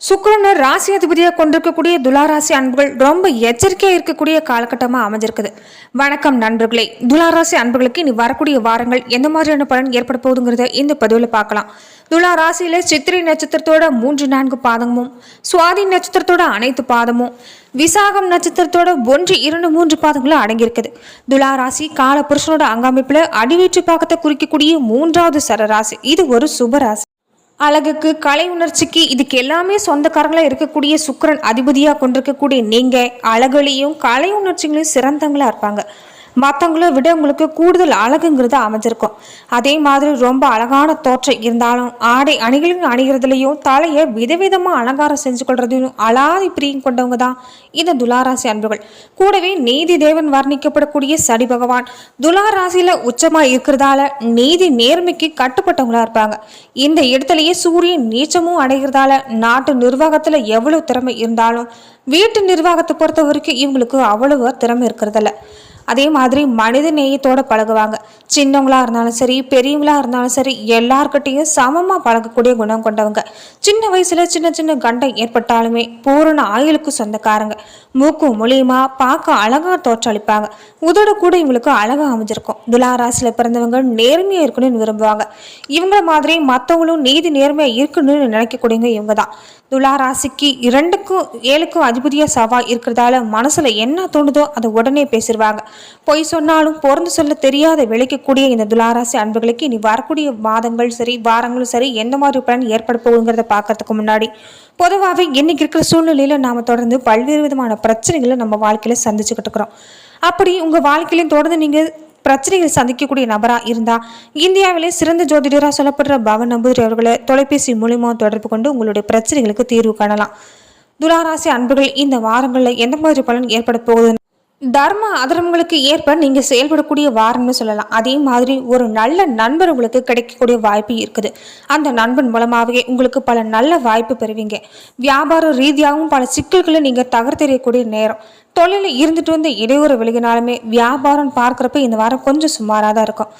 சுக்கிரனர் ராசி அதிபதியாக கொண்டிருக்கக்கூடிய துளாராசி அன்புகள் ரொம்ப எச்சரிக்கையாக இருக்கக்கூடிய காலகட்டமாக அமைஞ்சிருக்குது. வணக்கம் நண்பர்களே. துளாராசி அன்புகளுக்கு இனி வரக்கூடிய வாரங்கள் எந்த மாதிரியான பலன் ஏற்பட போகுதுங்கிறத இந்த பதிவில் பார்க்கலாம். துலா ராசியில சித்திரை நட்சத்திரத்தோட மூன்று நான்கு பாதமும் சுவாதி நட்சத்திரத்தோட அனைத்து பாதமும் விசாகம் நட்சத்திரத்தோட ஒன்று இரண்டு மூன்று பாதங்களும் அடங்கியிருக்குது. துலா ராசி கால புருஷனோட அங்கமைப்புல அடிவீற்று பாக்கத்தை குறிக்கக்கூடிய மூன்றாவது சரராசி. இது ஒரு சுபராசி அழகுக்கு கலை உணர்ச்சிக்கு இதுக்கு எல்லாமே சொந்தக்காரங்களாக இருக்கக்கூடிய சுக்கரன் அதிபதியாக கொண்டிருக்கக்கூடிய நீங்கள் அழகுலையும் கலை உணர்ச்சிகளையும் சிறந்தவங்களாக இருப்பாங்க. மற்றவங்கள விட உங்களுக்கு கூடுதல் அழகுங்கிறது அமைஞ்சிருக்கும். அதே மாதிரி ரொம்ப அழகான தோற்றம் இருந்தாலும் ஆடை அணிகளும் அணிகிறதுலையும் தலையை விதவிதமாக அலங்காரம் செஞ்சு கொள்றதையும் அலாதி பிரியம் கொண்டவங்க தான் இந்த துளாராசி அன்புகள் கூடவே நீதி தேவன் வர்ணிக்கப்படக்கூடிய சனி பகவான். துளாராசியில் உச்சமாக இருக்கிறதால நீதி நேர்மைக்கு கட்டுப்பட்டவங்களா இருப்பாங்க. இந்த இடத்துலயே சூரியன் நீச்சமும் அடைகிறதால நாட்டு நிர்வாகத்தில் எவ்வளவு திறமை இருந்தாலும் வீட்டு நிர்வாகத்தை பொறுத்த வரைக்கும் இவங்களுக்கு அவ்வளவு திறமை இருக்கிறதில்ல. அதே மாதிரி மனித நேயத்தோடு பழகுவாங்க. சின்னவங்களா இருந்தாலும் சரி பெரியவங்களாக இருந்தாலும் சரி எல்லார்கிட்டையும் சமமாக பழகக்கூடிய குணம் கொண்டவங்க. சின்ன வயசில் சின்ன சின்ன கண்டம் ஏற்பட்டாலுமே பூரண ஆயுளுக்கு சொந்தக்காரங்க. மூக்கு மூலியமா பார்க்க அழகாக தோற்றளிப்பாங்க. உதடு கூட இவங்களுக்கு அழகாக அமைஞ்சிருக்கும். துலாராசியில் பிறந்தவங்க நேர்மையாக இருக்கணும்னு விரும்புவாங்க. இவங்கள மாதிரி மற்றவங்களும் நீதி நேர்மையாக இருக்கணும்னு நினைக்கக்கூடியவங்க இவங்க தான் துளாராசிக்கு இரண்டுக்கும் ஏழுக்கும் அதிபதியாக செவ்வாய் இருக்கிறதால மனசில் என்ன தோணுதோ அதை உடனே பேசிடுவாங்க பொய் சொன்னாலும் பொறந்து சொல்ல தெரியாத விளைக்கக்கூடிய இந்த துளாராசி அன்புகளுக்கு இனி வரக்கூடிய மாதங்கள் சரி வாரங்களும் சரி எந்த மாதிரி பலன் ஏற்பட போகுங்கிறத பார்க்கறதுக்கு முன்னாடி பொதுவாகவே இன்னைக்கு இருக்கிற சூழ்நிலையில் நாம தொடர்ந்து பல்வேறு விதமான பிரச்சனைகளை நம்ம வாழ்க்கையில் சந்திச்சுக்கிட்டு இருக்கிறோம். அப்படி உங்கள் வாழ்க்கையிலையும் தொடர்ந்து நீங்கள் பிரச்சனைகள் சந்திக்கக்கூடிய நபரா இருந்தா இந்தியாவிலே சிறந்த ஜோதிடரா சொல்லப்படுற பவன் நம்பூதிரி அவர்களை தொலைபேசி மூலியமாக தொடர்பு கொண்டு உங்களுடைய பிரச்சனைகளுக்கு தீர்வு காணலாம். துளாராசி அன்புகள் இந்த வாரங்களில் எந்த மாதிரி பலன் ஏற்பட போகுது? தர்ம அதர்மங்களுக்கு ஏற்ப நீங்க செயல்படக்கூடிய வாரம்னு சொல்லலாம். அதே மாதிரி ஒரு நல்ல நண்பர் உங்களுக்கு கிடைக்கக்கூடிய வாய்ப்பு இருக்குது. அந்த நண்பன் மூலமாகவே உங்களுக்கு பல நல்ல வாய்ப்பு பெறுவீங்க. வியாபார ரீதியாகவும் பல சிக்கல்களை நீங்க தகர்த்தெறியக்கூடிய நேரம். தொழிலில் இருந்துட்டு வந்து இடையூறு விலகினாலுமே வியாபாரம் பார்க்குறப்ப இந்த வாரம் கொஞ்சம் சுமாராக தான் இருக்கும்.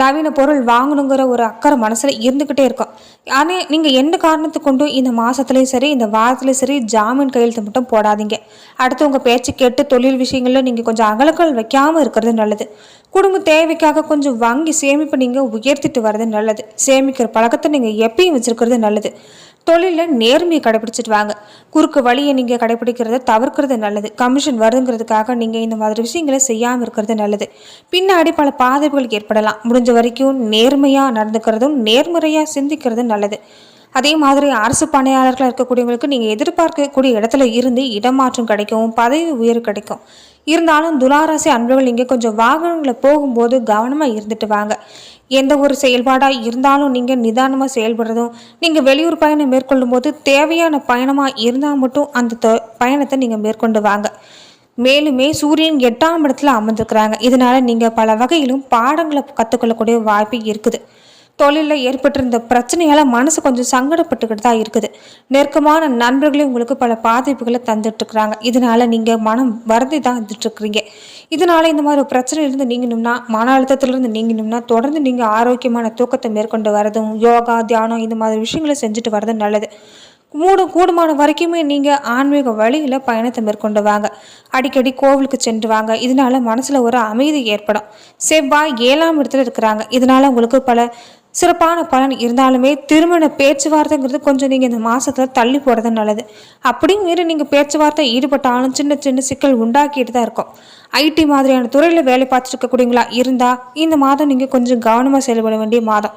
நவீன பொருள் வாங்கணுங்கிற ஒரு அக்கறை மனசில் இருந்துக்கிட்டே இருக்கும். ஆனால் நீங்கள் எந்த காரணத்தை கொண்டு இந்த மாதத்துலேயும் சரி இந்த வாரத்துலேயும் சரி ஜாமீன் கையெழுத்து மட்டும் போடாதீங்க. அடுத்து உங்கள் பேச்சு கேட்டு தொழில் விஷயங்களில் நீங்கள் கொஞ்சம் அகலக்கல் வைக்காமல் இருக்கிறது நல்லது. குடும்ப தேவைக்காக கொஞ்சம் வாங்கி சேமிப்பு நீங்கள் உயர்த்திட்டு வர்றது நல்லது. சேமிக்கிற பழக்கத்தை நீங்கள் எப்பயும் வச்சுருக்கிறது நல்லது. தொழிலில் நேர்மையை கடைபிடிச்சிட்டு வாங்க. குறுக்கு வழியை நீங்கள் கடைபிடிக்கிறத தவிர்க்கிறது நல்லது. கமிஷன் வருதுங்கிறதுக்காக நீங்கள் இந்த மாதிரி விஷயங்களை செய்யாமல் இருக்கிறது நல்லது. பின்னாடி பல பாதிப்புகள் ஏற்படலாம். முடிஞ்ச வரைக்கும் நேர்மையாக நடந்துக்கிறதும் நேர்முறையாக சிந்திக்கிறதும் நல்லது. அதே மாதிரி அரசு பணியாளர்களாக இருக்கக்கூடியவங்களுக்கு நீங்கள் எதிர்பார்க்கக்கூடிய இடத்துல இருந்து இடமாற்றம் கிடைக்கும் பதவி உயர்வு கிடைக்கும். இருந்தாலும் துளாராசி அன்பர்கள் இங்கே கொஞ்சம் வாகனங்களில் போகும்போது கவனமாக இருந்துட்டு வாங்க. எந்த ஒரு செயல்பாடாக இருந்தாலும் நீங்கள் நிதானமாக செயல்படுறதும் நீங்கள் வெளியூர் பயணம் மேற்கொள்ளும் போது தேவையான பயணமாக இருந்தால் மட்டும் அந்த தொ- பயணத்தை நீங்கள் மேற்கொண்டு வாங்க. மேலுமே சூரியன் எட்டாம் இடத்துல அமர்ந்திருக்கிறாங்க. இதனால நீங்கள் பல வகையிலும் பாடங்களை கற்றுக்கொள்ளக்கூடிய வாய்ப்பு இருக்குது. தொழிலில் ஏற்பட்டிருந்த பிரச்சனையால் மனசு கொஞ்சம் சங்கடப்பட்டுக்கிட்டு தான் இருக்குது. நெருக்கமான நண்பர்களே உங்களுக்கு பல பாதிப்புகளை தந்துட்டுருக்குறாங்க. இதனால் இதனால நீங்கள் மனம் வருந்தி தான் இருந்துட்டுருக்குறீங்க. இதனால் இதனால இந்த மாதிரி பிரச்சனையிலிருந்து நீங்கணும்னா மன அழுத்தத்திலிருந்து நீங்கணும்னா தொடர்ந்து நீங்கள் ஆரோக்கியமான தூக்கத்தை மேற்கொண்டு வரதும் யோகா தியானம் இந்த மாதிரி விஷயங்களை செஞ்சுட்டு வரதும் நல்லது. மூடும் கூடுமான வரைக்குமே நீங்கள் ஆன்மீக வழியில் பயணத்தை மேற்கொண்டு வாங்க. அடிக்கடி கோவிலுக்கு சென்று வாங்க. இதனால மனசில் ஒரு அமைதி ஏற்படும். செவ்வாய் ஏழாம் இடத்துல இருக்கிறாங்க. இதனால உங்களுக்கு பல சிறப்பான பலன் இருந்தாலுமே திருமண பேச்சுவார்த்தைங்கிறது கொஞ்சம் நீங்கள் இந்த மாதத்தில் தள்ளி போடுறது நல்லது. அப்படியும் மீறி நீங்கள் பேச்சுவார்த்தை ஈடுபட்டாலும் சின்ன சின்ன சிக்கல் உண்டாக்கிட்டு தான் இருக்கும். ஐடி மாதிரியான துறையில் வேலை பார்த்துட்டு இருக்கக்கூடியவங்களா இருந்தால் இந்த மாதம் நீங்கள் கொஞ்சம் கவனமாக செயல்பட வேண்டிய மாதம்.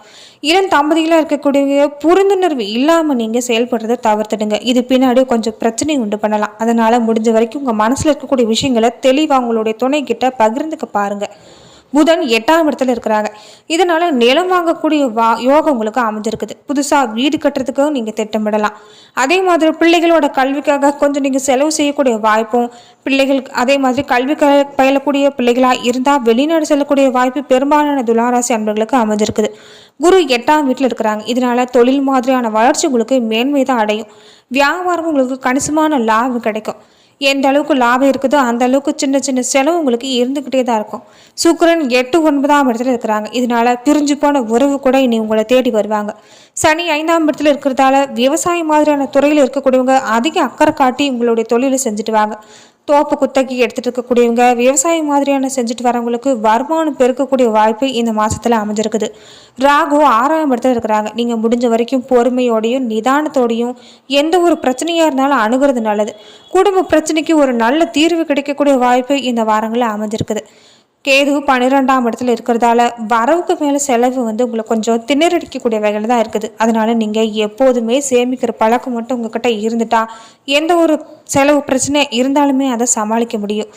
இளம் தம்பதிகளாக இருக்கக்கூடிய புரிந்துணர்வு இல்லாமல் நீங்கள் செயல்படுறதை தவிர்த்துடுங்க. இது பின்னாடி கொஞ்சம் பிரச்சனை உண்டு பண்ணலாம். அதனால் முடிஞ்ச வரைக்கும் உங்கள் மனசில் இருக்கக்கூடிய விஷயங்களை தெளிவாக உங்களுடைய துணை பகிர்ந்துக்க பாருங்கள் புதன் எட்டாம் இடத்துல இருக்கிறாங்க. இதனால நிலம் வாங்கக்கூடிய வா யோகம் உங்களுக்கு அமைஞ்சிருக்குது. புதுசாக வீடு கட்டுறதுக்கும் நீங்கள் திட்டமிடலாம். அதே மாதிரி பிள்ளைகளோட கல்விக்காக கொஞ்சம் நீங்கள் செலவு செய்யக்கூடிய வாய்ப்பும் பிள்ளைகள் அதே மாதிரி கல்வி க பயிலக்கூடிய பிள்ளைகளாக இருந்தால் வெளிநாடு செல்லக்கூடிய வாய்ப்பு பெரும்பாலான துளாராசி அன்பர்களுக்கு அமைஞ்சிருக்குது. குரு எட்டாம் வீட்டில் இருக்கிறாங்க. இதனால தொழில் மாதிரியான வளர்ச்சி உங்களுக்கு மேன்மை தான் அடையும். வியாபாரம் உங்களுக்கு கணிசமான லாபம் கிடைக்கும். எந்த அளவுக்கு லாபம் இருக்குதோ அந்த அளவுக்கு சின்ன சின்ன செலவு உங்களுக்கு இருந்துக்கிட்டே தான் இருக்கும். சுக்கிரன் எட்டு ஒன்பதாம் இடத்துல இருக்கிறாங்க. இதனால பிரிஞ்சு போன உறவு கூட இனி உங்களை தேடி வருவாங்க. சனி ஐந்தாம் இடத்துல இருக்கிறதால விவசாயம் மாதிரியான துறையில் இருக்கக்கூடியவங்க அதிக அக்கறை காட்டி உங்களுடைய தொழிலை செஞ்சுட்டு வாங்க. தோப்பு குத்தகை எடுத்துகிட்டு இருக்கக்கூடியவங்க விவசாயம் மாதிரியான செஞ்சுட்டு வரவங்களுக்கு வருமானம் பெருக்கக்கூடிய வாய்ப்பு இந்த மாதத்தில் அமைஞ்சிருக்குது. ராகு ஆறாம் இடத்துல இருக்கிறாங்க. நீங்கள் முடிஞ்ச வரைக்கும் பொறுமையோடையும் நிதானத்தோடையும் எந்த ஒரு பிரச்சனையாக இருந்தாலும் அணுகிறது நல்லது. குடும்ப பிரச்சனைக்கு ஒரு நல்ல தீர்வு கிடைக்கக்கூடிய வாய்ப்பு இந்த வாரங்களில் அமைஞ்சிருக்குது. கேது பன்னிரெண்டாம் இடத்துல இருக்கிறதால வரவுக்கு மேலே செலவு வந்து உங்களை கொஞ்சம் திணறடிக்கக்கூடிய வகையில் தான் இருக்குது. அதனால நீங்கள் எப்போதுமே சேமிக்கிற பழக்கம் மட்டும் உங்ககிட்ட இருந்துட்டா எந்த ஒரு செலவு பிரச்சனை இருந்தாலுமே அதை சமாளிக்க முடியும்.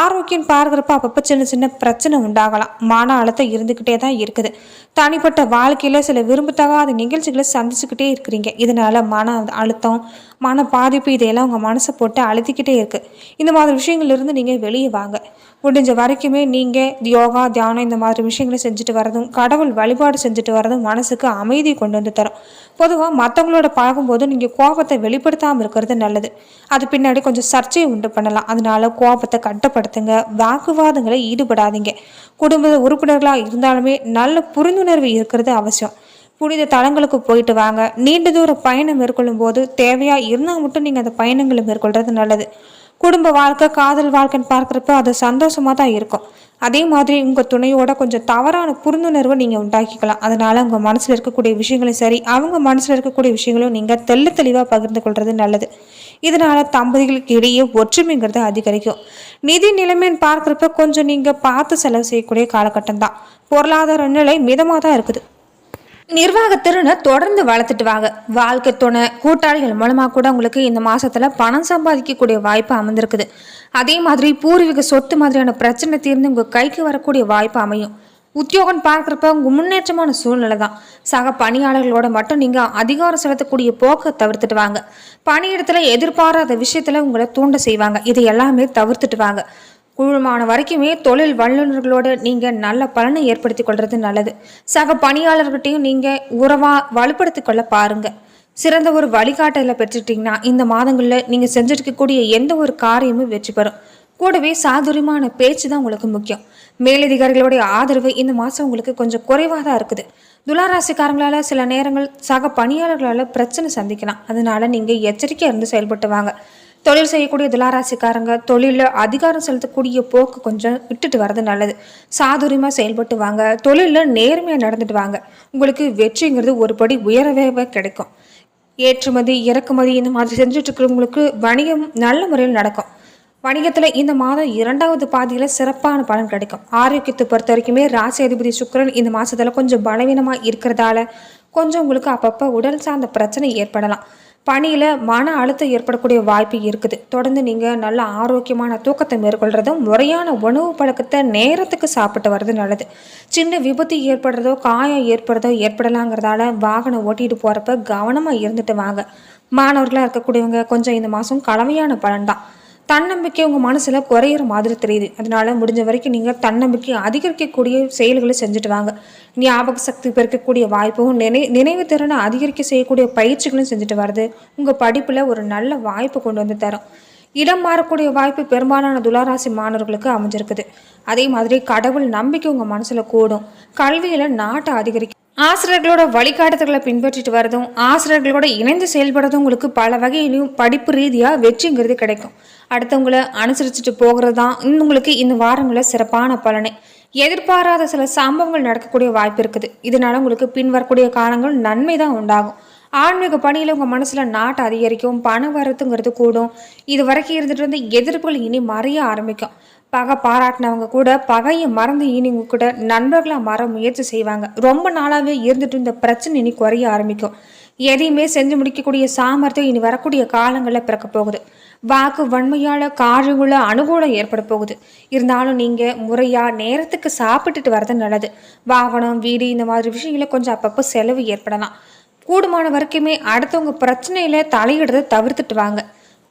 ஆரோக்கியம் பார்க்குறப்ப அப்பப்போ சின்ன சின்ன பிரச்சனை உண்டாகலாம். மன அழுத்தம் இருந்துக்கிட்டே தான் இருக்குது. தனிப்பட்ட வாழ்க்கையில் சில விரும்பத்தகாத நிகழ்ச்சிகளை சந்திச்சுக்கிட்டே இருக்கிறீங்க. இதனால மன அழுத்தம் மன பாதிப்பு இதையெல்லாம் உங்கள் மனசை போட்டு அழுத்திக்கிட்டே இருக்குது இந்த மாதிரி விஷயங்கள்லேருந்து நீங்கள் வெளியே வாங்க. முடிஞ்ச வரைக்குமே நீங்கள் யோகா தியானம் இந்த மாதிரி விஷயங்களை செஞ்சுட்டு வரதும் கடவுள் வழிபாடு செஞ்சுட்டு வரதும் மனசுக்கு அமைதி கொண்டு வந்து தரும். பொதுவாக மற்றவங்களோட பழகும்போது நீங்கள் கோபத்தை வெளிப்படுத்தாமல் இருக்கிறது நல்லது. அது பின்னாடி கொஞ்சம் சர்ச்சையை உண்டு பண்ணலாம். அதனால கோபத்தை கட்டுப்படுத்துங்க. வாக்குவாதங்களை ஈடுபடாதீங்க. குடும்ப உறுப்பினர்களாக இருந்தாலுமே நல்ல புரிந்துணர்வு இருக்கிறது அவசியம். புனித தலங்களுக்கு போயிட்டு வாங்க. நீண்ட தூர பயணம் மேற்கொள்ளும் போது தேவையாக இருந்தால் மட்டும் நீங்கள் அந்த பயணங்களை மேற்கொள்றது நல்லது. குடும்ப வாழ்க்கை காதல் வாழ்க்கைன்னு பார்க்குறப்ப அது சந்தோஷமாக தான் இருக்கும். அதே மாதிரி உங்கள் துணையோட கொஞ்சம் தவறான புரிந்துணர்வை நீங்கள் உண்டாக்கிக்கலாம். அதனால் உங்கள் மனசில் இருக்கக்கூடிய விஷயங்களும் சரி அவங்க மனசில் இருக்கக்கூடிய விஷயங்களும் நீங்கள் தெள்ள தெளிவாக பகிர்ந்து கொள்வது நல்லது. இதனால் தம்பதிகளுக்கு இடையே ஒற்றுமைங்கிறது அதிகரிக்கும். நிதி நிலைமைன்னு பார்க்குறப்ப கொஞ்சம் நீங்கள் பார்த்து செலவு செய்யக்கூடிய காலகட்டம் தான். பொருளாதார நிலை மிதமாக தான் இருக்குது. நிர்வாகத்திறனை தொடர்ந்து வளர்த்துட்டு வாங்க. வாழ்க்கை துணை கூட்டாளிகள் மூலமாக கூட உங்களுக்கு இந்த மாசத்துல பணம் சம்பாதிக்கக்கூடிய வாய்ப்பு அமைந்திருக்குது அதே மாதிரி பூர்வீக சொத்து மாதிரியான பிரச்சனை தீர்ந்து உங்க கைக்கு வரக்கூடிய வாய்ப்பு அமையும். உத்தியோகம் பார்க்குறப்ப உங்கள் முன்னேற்றமான சூழ்நிலை தான். சக பணியாளர்களோட மட்டும் நீங்கள் அதிகாரம் செலுத்தக்கூடிய போக்கை தவிர்த்துட்டு வாங்க. பணியிடத்தில் எதிர்பாராத விஷயத்தில் உங்களை தூண்ட செய்வாங்க. இதை எல்லாமே தவிர்த்துட்டு வாங்க. குழுமான வரைக்குமே தொழில் வல்லுநர்களோடு நீங்கள் நல்ல பலனை ஏற்படுத்தி கொள்வது நல்லது. சக பணியாளர்கிட்டையும் நீங்கள் உறவாக வலுப்படுத்தி கொள்ள பாருங்க. சிறந்த ஒரு வழிகாட்டலை பெற்றுட்டிங்கன்னா இந்த மாதங்களில் நீங்கள் செஞ்சிருக்கக்கூடிய எந்த ஒரு காரியமும் வெற்றி பெறும். கூடவே சாதுரியமான பேச்சு தான் உங்களுக்கு முக்கியம். மேலதிகாரிகளுடைய ஆதரவு இந்த மாதம் உங்களுக்கு கொஞ்சம் குறைவாக தான் இருக்குது. துளாராசிக்காரங்களால் சில நேரங்கள் சக பணியாளர்களால் பிரச்சனை சந்திக்கலாம். அதனால நீங்கள் எச்சரிக்கையாக இருந்து செயல்பட்டு வாங்க. தொழில் செய்யக்கூடிய துளாராசிக்காரங்க தொழிலில் அதிகாரம் செலுத்தக்கூடிய போக்கு கொஞ்சம் விட்டுட்டு வர்றது நல்லது. சாதுரியமாக செயல்பட்டு வாங்க. தொழிலில் நேர்மையாக நடந்துட்டு வாங்க. உங்களுக்கு வெற்றிங்கிறது ஒரு படி உயரவே கிடைக்கும். ஏற்றுமதி இறக்குமதி இந்த மாதிரி செஞ்சுட்டு இருக்கிறவங்களுக்கு வணிகம் நல்ல முறையில் நடக்கும். வணிகத்தில் இந்த மாதம் இரண்டாவது பாதியில் சிறப்பான பலன் கிடைக்கும். ஆரோக்கியத்தை பொறுத்த வரைக்குமே ராசி அதிபதி சுக்கரன் இந்த மாதத்தில் கொஞ்சம் பலவீனமாக இருக்கிறதால கொஞ்சம் உங்களுக்கு அப்பப்போ உடல் சார்ந்த பிரச்சனை ஏற்படலாம். பணியில் மன அழுத்தம் ஏற்படக்கூடிய வாய்ப்பு இருக்குது. தொடர்ந்து நீங்கள் நல்ல ஆரோக்கியமான தூக்கத்தை மேற்கொள்கிறதும் முறையான உணவு பழக்கத்தை நேரத்துக்கு சாப்பிட்டு வர்றது நல்லது. சின்ன விபத்து ஏற்படுறதோ காயம் ஏற்படுறதோ ஏற்படலாங்கிறதால வாகனம் ஓட்டிகிட்டு போகிறப்ப கவனமாக இருந்துட்டு வாங்க. மாணவர்களாக இருக்கக்கூடியவங்க கொஞ்சம் இந்த மாதம் கலவையான பலன் தான் தன்னம்பிக்கை உங்கள் மனசில் குறையிற மாதிரி தெரியுது. அதனால முடிஞ்ச வரைக்கும் நீங்கள் தன்னம்பிக்கை அதிகரிக்கக்கூடிய செயல்களை செஞ்சுட்டு வாங்க. ஞாபக சக்தி பெருக்கக்கூடிய வாய்ப்பும் நினை நினைவு திறனை அதிகரிக்க செய்யக்கூடிய பயிற்சிகளும் செஞ்சுட்டு வருது உங்கள் படிப்பில் ஒரு நல்ல வாய்ப்பு கொண்டு வந்து தரும். இடம் மாறக்கூடிய வாய்ப்பு பெரும்பாலான துளாராசி மாணவர்களுக்கு அமைஞ்சிருக்குது. அதே மாதிரி கடவுள் நம்பிக்கை உங்கள் மனசில் கூடும். கல்வியில் நாட்டை அதிகரிக்கும் ஆசிரியர்களோட வழிகாட்டுதல்களை பின்பற்றிட்டு வரதும் ஆசிரியர்களோட இணைந்து செயல்படுறதும் உங்களுக்கு பல வகையிலையும் படிப்பு ரீதியாக வெற்றிங்கிறது கிடைக்கும். அடுத்தவங்களை அனுசரிச்சுட்டு போகிறது தான் உங்களுக்கு இந்த வாரங்களில் சிறப்பான பலனை. எதிர்பாராத சில சம்பவங்கள் நடக்கக்கூடிய வாய்ப்பு இருக்குது. இதனால உங்களுக்கு பின்வரக்கூடிய காலங்கள் நன்மை தான் உண்டாகும். ஆன்மீக பணியில் உங்கள் மனசில் நாட்டை அதிகரிக்கும் பண வரத்துங்கிறது கூடும். இது வரைக்கும் இருந்துட்டு இருந்த எதிர்ப்புகள் இனி மறைய ஆரம்பிக்கும். பகை பாராட்டினவங்க கூட பகையை மறந்து இனிங்க கூட நண்பர்களாக மற முயற்சி செய்வாங்க. ரொம்ப நாளாகவே இருந்துட்டு இந்த பிரச்சனை இனி குறைய ஆரம்பிக்கும். எதையுமே செஞ்சு முடிக்கக்கூடிய சாமர்த்தியம் இனி வரக்கூடிய காலங்களில் பிறக்க போகுது. வாக்கு வன்மையால் காரியங்கள அனுகூலம் ஏற்பட போகுது. இருந்தாலும் நீங்கள் முறையாக நேரத்துக்கு சாப்பிட்டுட்டு வரது நல்லது. வாகனம் வீடு இந்த மாதிரி விஷயங்களை கொஞ்சம் அப்பப்போ செலவு ஏற்படலாம். கூடுமான வரைக்குமே அடுத்தவங்க பிரச்சனையில் தலையிடுறதை தவிர்த்துட்டு வாங்க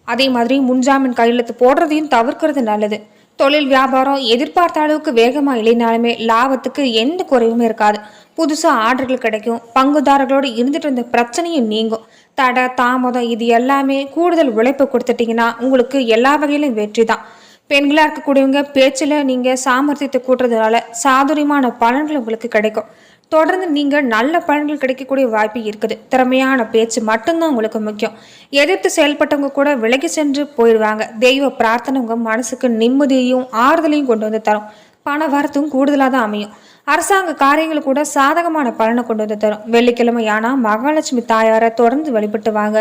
அதே மாதிரி முன்ஜாமீன் கையெழுத்து போடுறதையும் தவிர்க்கிறது நல்லது. தொழில் வியாபாரம் எதிர்பார்த்த அளவுக்கு வேகமாக இல்லைனாலுமே லாபத்துக்கு எந்த குறைவுமே இருக்காது. புதுசாக ஆர்டர்கள் கிடைக்கும். பங்குதாரர்களோடு இருந்துட்டு இருந்த பிரச்சனையும் நீங்கும். தடை தாமதம் இது எல்லாமே கூடுதல் உழைப்பு கொடுத்துட்டீங்கன்னா உங்களுக்கு எல்லா வகையிலும் வெற்றி தான் பெண்களாக இருக்கக்கூடியவங்க பேச்சில் நீங்கள் சாமர்த்தியத்தை கூட்டுறதுனால சாதுரியமான பலன்கள் உங்களுக்கு கிடைக்கும். தொடர்ந்து நீங்கள் நல்ல பலன்கள் கிடைக்கக்கூடிய வாய்ப்பு இருக்குது. திறமையான பேச்சு மட்டும்தான் உங்களுக்கு முக்கியம். எதிர்த்து செயல்பட்டவங்க கூட விலகி சென்று போயிடுவாங்க தெய்வ பிரார்த்தனை உங்கள் மனசுக்கு நிம்மதியையும் ஆறுதலையும் கொண்டு வந்து தரும். பண வரத்தும் கூடுதலாக தான் அமையும். அரசாங்க காரியங்கள் கூட சாதகமான பலனை கொண்டு வந்து தரும். வெள்ளிக்கிழமை ஆனால் மகாலட்சுமி தாயாரை தொடர்ந்து வழிபட்டு வாங்க.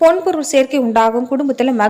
பொன்பொருள் சேர்க்கை உண்டாகும். குடும்பத்தில்